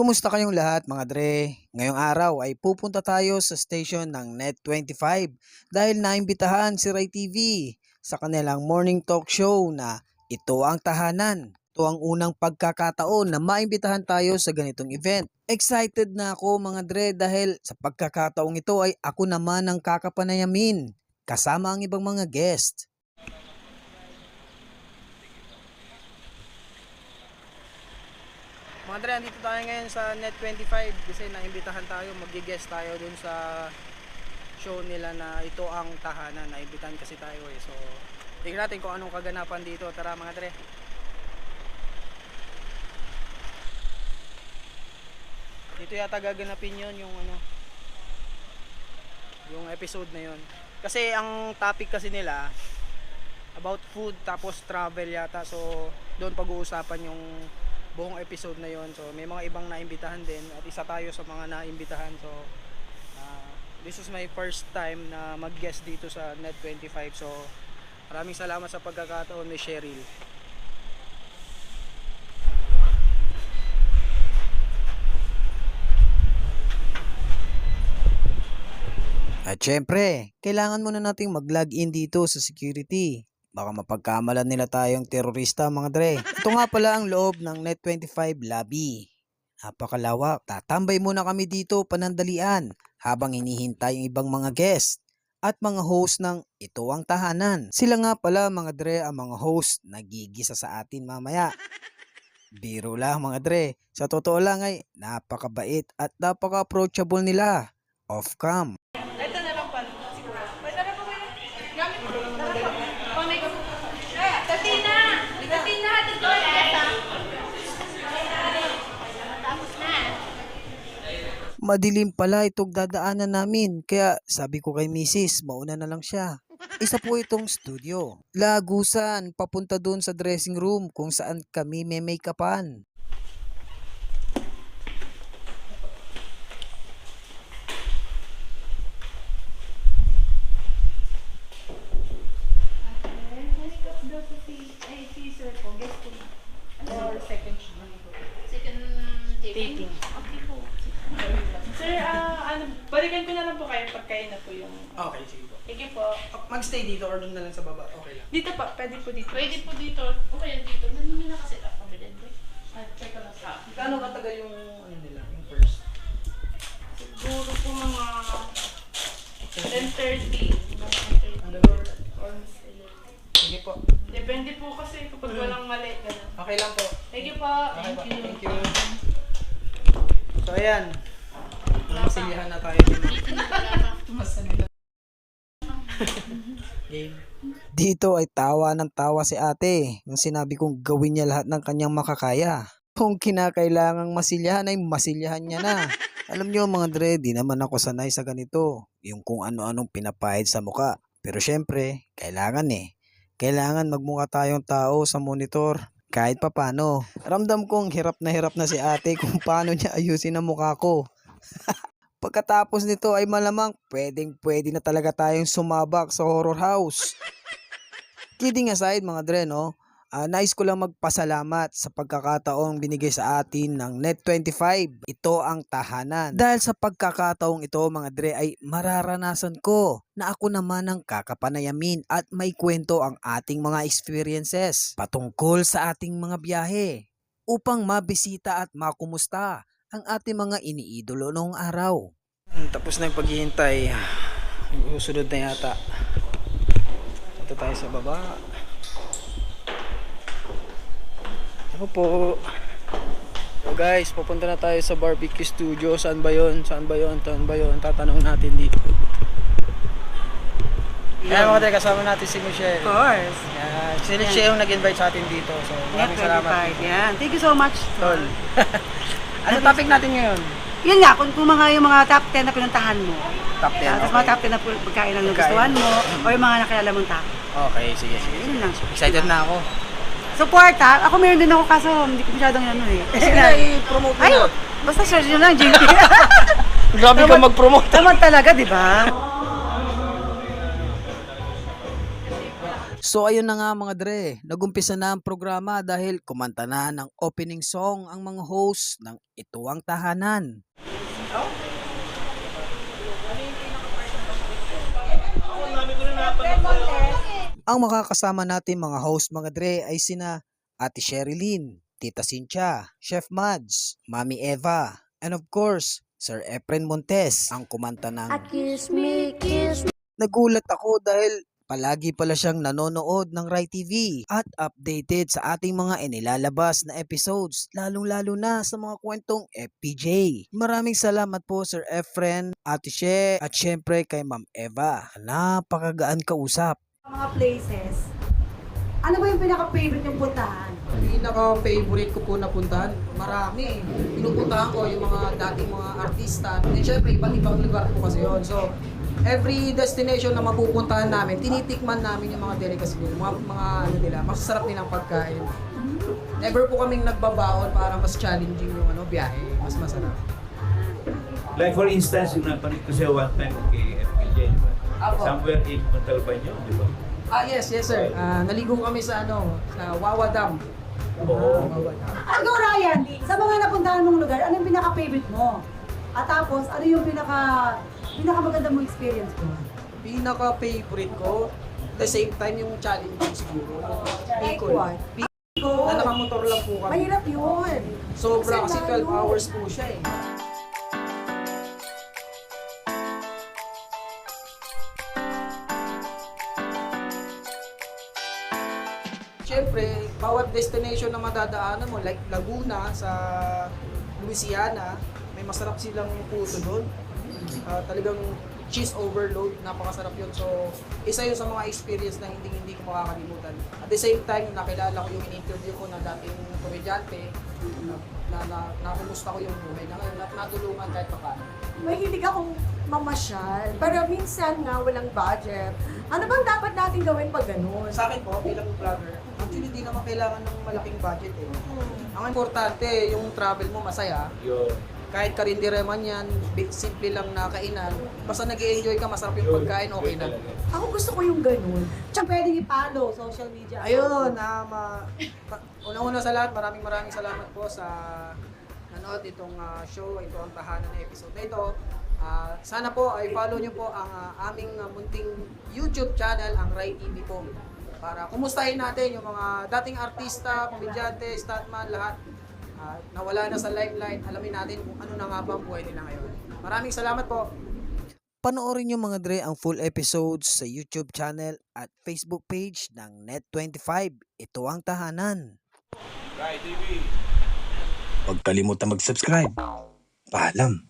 Kumusta kayong lahat mga dre? Ngayong araw ay pupunta tayo sa station ng Net25 dahil naimbitahan si Ray TV sa kanilang morning talk show na ito ang tahanan. Ito ang unang pagkakataon na maimbitahan tayo sa ganitong event. Excited na ako mga dre dahil sa pagkakataong ito ay ako naman ang kakapanayamin kasama ang ibang mga guest. Mga dre, andito tayo ngayon sa Net25 kasi naimbitahan tayo, mag-guest tayo dun sa show nila na ito ang tahanan. Naimbitahan kasi tayo eh. So, tingnan natin kung anong kaganapan dito. Tara mga dre. Dito yata gaganapin yun yung ano yung episode na yun. Kasi ang topic kasi nila about food tapos travel yata. So, doon pag-uusapan yung buong episode na yon so may mga ibang naimbitahan din at isa tayo sa mga naimbitahan. So ah, this is my first time na mag guest dito sa Net25 so maraming salamat sa pagkakataon ni Cheryl. At syempre, kailangan muna nating mag-log in dito sa security. Baka mapagkamalan nila tayong terorista mga dre. Ito nga pala ang loob ng Net25 lobby. Napakalawak. Tatambay muna kami dito panandalian habang hinihintay ang ibang mga guest at mga host ng Ito ang Tahanan. Sila nga pala mga dre ang mga host na gigisa sa atin mamaya. Biro lang mga dre. Sa totoo lang ay napakabait at napaka-approachable nila. Off-cam. Ito na lang pala. Siguro. Pwede na po kayo. Gamit mo. Pang makeup. Tatina! Tatina! Hatid ko yan. Tapos na. Madilim pala itong dadaanan namin. Kaya sabi ko kay misis, mauna na lang siya. Isa po itong studio. Lagusan, papunta doon sa dressing room kung saan kami may make-upan. Makeup daw po si, ay, si sir po. Guess ko na. Or second Second taping. Okay po. Sir, ah, ano, balikan ko na lang po kayo pag kayo na po yung... Okay, sige po. Sige po. Magstay dito or doon na lang sa baba. Okay lang. Dito pa, pwede po dito. Pwede po dito. Okay, dito. Nandun na kasi din. Ah, check ko lang sa... Gaano katagal yung ano nila, yung first? Siguro po mga 10.30. Mga 10.30 Ano? or, or mas 11. Sige po. Depende po kasi kapag Mm. walang mali. Ganun. Okay lang po. Thank you po. Okay po. Thank you. Thank you. So ayan. Masilihan na tayo. Game. Dito ay tawa ng tawa si ate nung sinabi kong gawin niya lahat ng kanyang makakaya. Kung kinakailangang masilyahan ay masilyahan niya na. Alam niyo mga dre, di naman ako sanay sa ganito. Yung kung ano-anong pinapahid sa muka. Pero syempre, kailangan eh. Kailangan magmukha tayong tao sa monitor. Kahit papano. Ramdam kong hirap na hirap na si ate kung paano niya ayusin ang mukha ko. Pagkatapos nito ay malamang pwedeng pwede na talaga tayong sumabak sa horror house. Kidding aside mga dre no, ah, nais ko lang magpasalamat sa pagkakataong binigay sa atin ng Net25. Ito ang tahanan. Dahil sa pagkakataong ito mga dre ay mararanasan ko na ako naman ang kakapanayamin at may kwento ang ating mga experiences patungkol sa ating mga biyahe upang mabisita at makumusta ang ating mga iniidolo noong araw. Tapos na yung paghihintay. Susunod na yata. Ito tayo sa baba. Ako po. So guys, pupunta na tayo sa barbecue studio. Saan ba yon? Saan ba yon? Saan ba yon? Tatanong natin dito. Kaya mga tayo, kasama natin si Michelle. Of course. Yan. Si siya yung nag-invite sa atin dito. So, maraming salamat. 25. Yan. Thank you so much. Tol. ano topic natin ngayon? Yun nga, kung, kung mga yung mga top 10 na pinuntahan mo. Top 10. Yeah, Tapos mga top 10 na pu- pagkain lang yung Pagkain. gustuhan mo. O yung mga nakilala mong tao. Okay, sige, sige. Yun lang. Excited na ako. Support ha. Ako meron din ako kaso hindi ko masyadong ano eh. Kasi Sige na, i-promote mo ay, na. basta search nyo lang, JP. Grabe ka mag-promote. Tamad talaga, di ba? So ayun na nga mga dre, nagumpisa na ang programa dahil kumanta na ng opening song ang mga host ng Ito Ang Tahanan. Ang makakasama natin mga host mga dre ay sina Ate Sherilyn, Tita Cynthia, Chef Mads, Mami Eva, and of course, Sir Efren Montes, ang kumanta ng Kiss me, kiss me. Nagulat ako dahil palagi pala siyang nanonood ng Rai TV at updated sa ating mga inilalabas na episodes, lalong-lalo na sa mga kwentong FPJ. Maraming salamat po Sir Efren, Ate She, at syempre kay Ma'am Eva. Napakagaan kausap. Mga places. Ano ba yung pinaka-favorite yung puntahan? Pinaka-favorite ko po na puntahan, marami. Pinupuntahan ko yung mga dating mga artista. And syempre, iba't ibang lugar po kasi yun. So, every destination na mapupuntahan namin, tinitikman namin yung mga delicacy nila, mga, mga ano nila, masasarap nilang pagkain. Never po kaming nagbabaon para mas challenging yung ano, biyahe, mas masarap. Like for instance, yung napanood ko siya one time kay FPJ, di ba? Apo. Somewhere in Montalban yun, di ba? Ah, yes, yes sir. Ah, naligo kami sa ano, sa Wawa Dam. Oo. Wawa Dam. Ikaw, Ryan, sa mga napuntahan mong lugar, ano yung pinaka-favorite mo? At tapos, ano yung pinaka pinaka maganda mong experience mo? Pinaka-favorite ko, at the same time yung challenging siguro. Bicol. Bicol. Na nakamotor lang po kami. Mahirap yun. Sobra kasi Kasi 12 layo. hours po siya eh. Siyempre, bawat destination na madadaanan mo, like Laguna sa Louisiana, may masarap silang puto doon. Ah, talagang cheese overload, napakasarap yun. So, isa yun sa mga experience na hindi hindi ko makakalimutan. At the same time, nakilala ko yung in-interview ko na dating komedyante, na, na, na, nakumusta ko yung buhay na ngayon, at natulungan kahit pa paano. Mahilig akong mamasyal. Pero minsan nga walang budget. Ano bang dapat natin gawin pag ganun? Sa akin po, bilang vlogger, actually hindi naman kailangan ng malaking budget eh. Ang importante, yung travel mo masaya, Yun. Kahit karindire man yan, simple lang na kainan, basta nag enjoy ka, masarap yung pagkain, okay na. Ako gusto ko yung ganun. Tsaka pwedeng i-follow social media. Ayun, um, uh, pa- unang-una sa lahat, maraming maraming salamat po sa nanood itong ah, show, ito ang tahanan na episode na ito. Ah, sana po ay follow nyo po ang ah, aming ah, munting YouTube channel, ang Rai TV po. Para kumustahin natin yung mga dating artista, komedyante, stuntman, lahat. Ah, nawala na sa limelight, alamin natin kung ano na nga ba ang buhay nila ngayon. Maraming salamat po. Panoorin nyo mga Dre ang full episodes sa YouTube channel at Facebook page ng Net25. Ito ang tahanan. Right, TV. Huwag kalimutan mag-subscribe. Paalam.